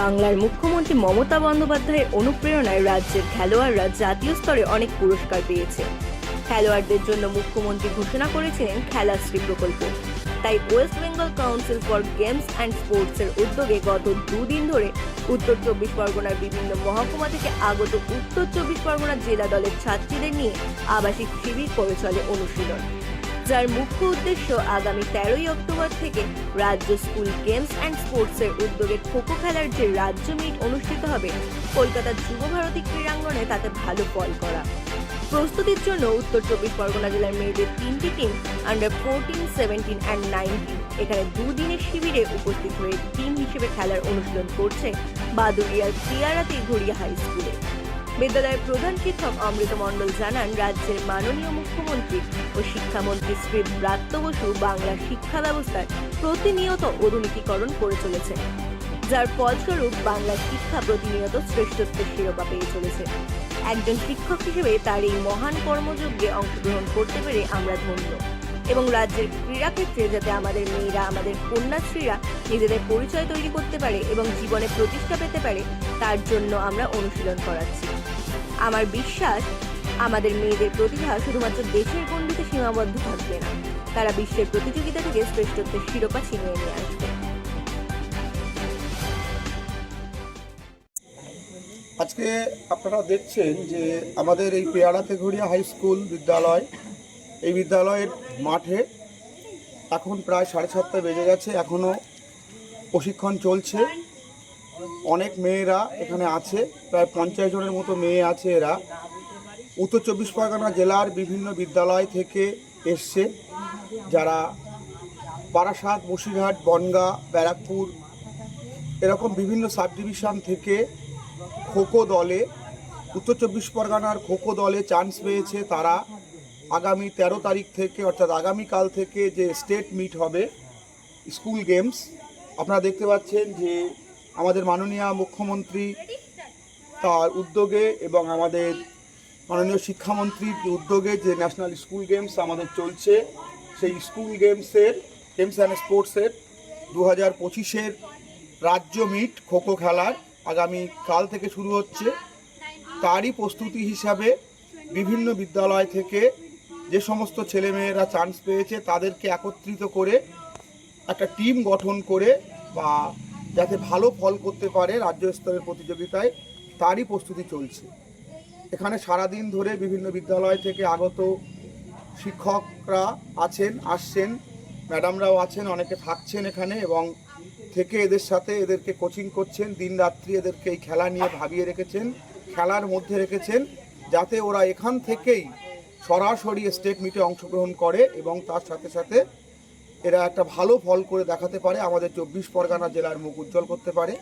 বাংলার মুখ্যমন্ত্রী মমতা বন্দ্যোপাধ্যায়ের অনুপ্রেরণায় রাজ্যের খেলোয়াড়রা জাতীয় স্তরে অনেক পুরস্কার পেয়েছে। খেলোয়াড়দের জন্য মুখ্যমন্ত্রী ঘোষণা করেছিলেন খেলাশ্রী প্রকল্প। তাই West Bengal council for games and স্পোর্টসের উদ্যোগে গত দুদিন ধরে উত্তর চব্বিশ পরগনার বিভিন্ন মহকুমা থেকে আগত উত্তর চব্বিশ পরগনা জেলা দলের ছাত্রীদের নিয়ে আবাসিক শিবির করে চলে অনুশীলন। যার মুখ্য উদ্দেশ্য আগামী তেরোই অক্টোবর থেকে রাজ্য স্কুল গেমস অ্যান্ড স্পোর্টসের উদ্যোগে খোখো খেলার যে রাজ্য মিট অনুষ্ঠিত হবে কলকাতার যুব ভারতী ক্রীড়াঙ্গনে তাতে ভালো ফল করা। প্রস্তুতির জন্য উত্তর চব্বিশ পরগনা জেলার মেয়েদের তিনটি team under fourteen seventeen and nineteen এখানে দুদিনের শিবিরে উপস্থিত হয়ে টিম হিসেবে খেলার অনুশীলন করছে বাদুরিয়ার ক্রিয়ারাতে ঘড়িয়া হাই স্কুলে বিদ্যালয়ের প্রধান শিক্ষক অমৃত মণ্ডল জানান, রাজ্যের মাননীয় মুখ্যমন্ত্রী ও শিক্ষামন্ত্রী শ্রী ব্রাত্য বসু বাংলা শিক্ষা ব্যবস্থার প্রতিনিয়ত আধুনিকীকরণ করে চলেছে, যার ফলস্বরূপ বাংলা শিক্ষা প্রতিনিয়ত শ্রেষ্ঠত্বের শিরোপা পেয়ে চলেছে। একজন শিক্ষক হিসেবে তার এই মহান কর্মযজ্ঞে অংশগ্রহণ করতে পেরে আমরা ধন্য এবং রাজ্যের ক্রীড়াক্ষেত্রে যাতে আমাদের মেয়েরা, আমাদের কন্যাশ্রীরা নিজেদের পরিচয় তৈরি করতে পারে এবং জীবনে প্রতিষ্ঠা পেতে পারে, তার জন্য আমরা অনুশীলন করাচ্ছি। আমার বিশ্বাস, আমাদের মেয়েদের প্রতিভা শুধুমাত্র দেশের গণ্ডিতে সীমাবদ্ধ থাকবে না, তারা বিশ্বের প্রতিযোগিতা থেকে শ্রেষ্ঠত্বের শিরোপা ছিনিয়ে নিয়ে আসবে। আজকে আপনারা দেখছেন যে আমাদের এই পেয়ারা তেঘড়িয়া হাই স্কুল বিদ্যালয়, এই বিদ্যালয়ের মাঠে এখন প্রায় সাড়ে সাতটা বেজে গেছে এখনও প্রশিক্ষণ চলছে। অনেক মেয়েরা এখানে আছে, প্রায় পঞ্চাশ জনের মতো মেয়ে আছে এরা। উত্তর চব্বিশ পরগনা জেলার বিভিন্ন বিদ্যালয় থেকে এসছে, যারা বারাসাত, বসিরহাট, বনগা, ব্যারাকপুর এরকম বিভিন্ন সাব ডিভিশন থেকে খোখো দলে, উত্তর চব্বিশ পরগনার খোখো দলে চান্স পেয়েছে তারা আগামী তেরো তারিখ থেকে, অর্থাৎ আগামীকাল থেকে যে স্টেট মিট হবে স্কুল গেমস আপনারা দেখতে পাচ্ছেন যে আমাদের মাননীয় মুখ্যমন্ত্রী তার উদ্যোগে এবং আমাদের মাননীয় শিক্ষামন্ত্রীর উদ্যোগে যে ন্যাশনাল স্কুল গেমস আমাদের চলছে, সেই স্কুল গেমসের, গেমস অ্যান্ড স্পোর্টসের দু হাজার পঁচিশের রাজ্য মিট খোখো খেলার আগামী কাল থেকে শুরু হচ্ছে। তারই প্রস্তুতি হিসাবে বিভিন্ন বিদ্যালয় থেকে যে সমস্ত ছেলেমেয়েরা চান্স পেয়েছে, তাদেরকে একত্রিত করে একটা টিম গঠন করে বা যাতে ভালো ফল করতে পারে রাজ্য স্তরের প্রতিযোগিতায়, তারই প্রস্তুতি চলছে। এখানে সারাদিন ধরে বিভিন্ন বিদ্যালয় থেকে আগত শিক্ষকরা আছেন, আসছেন, ম্যাডামরাও আছেন, অনেকে থাকছেন এখানে এবং থেকে এদের সাথে এদেরকে কোচিং করছেন, দিন রাত্রি এদেরকে এই খেলা নিয়ে ভাবিয়ে রেখেছেন, খেলার মধ্যে রেখেছেন, যাতে ওরা এখান থেকেই সরাসরি স্টেট মিটে অংশগ্রহণ করে এবং তার সাথে সাথে এরা একটা ভালো ফল করে দেখাতে পারে। আমাদের চব্বিশ পরগনা জেলার মুখ উজ্জ্বল করতে পারে।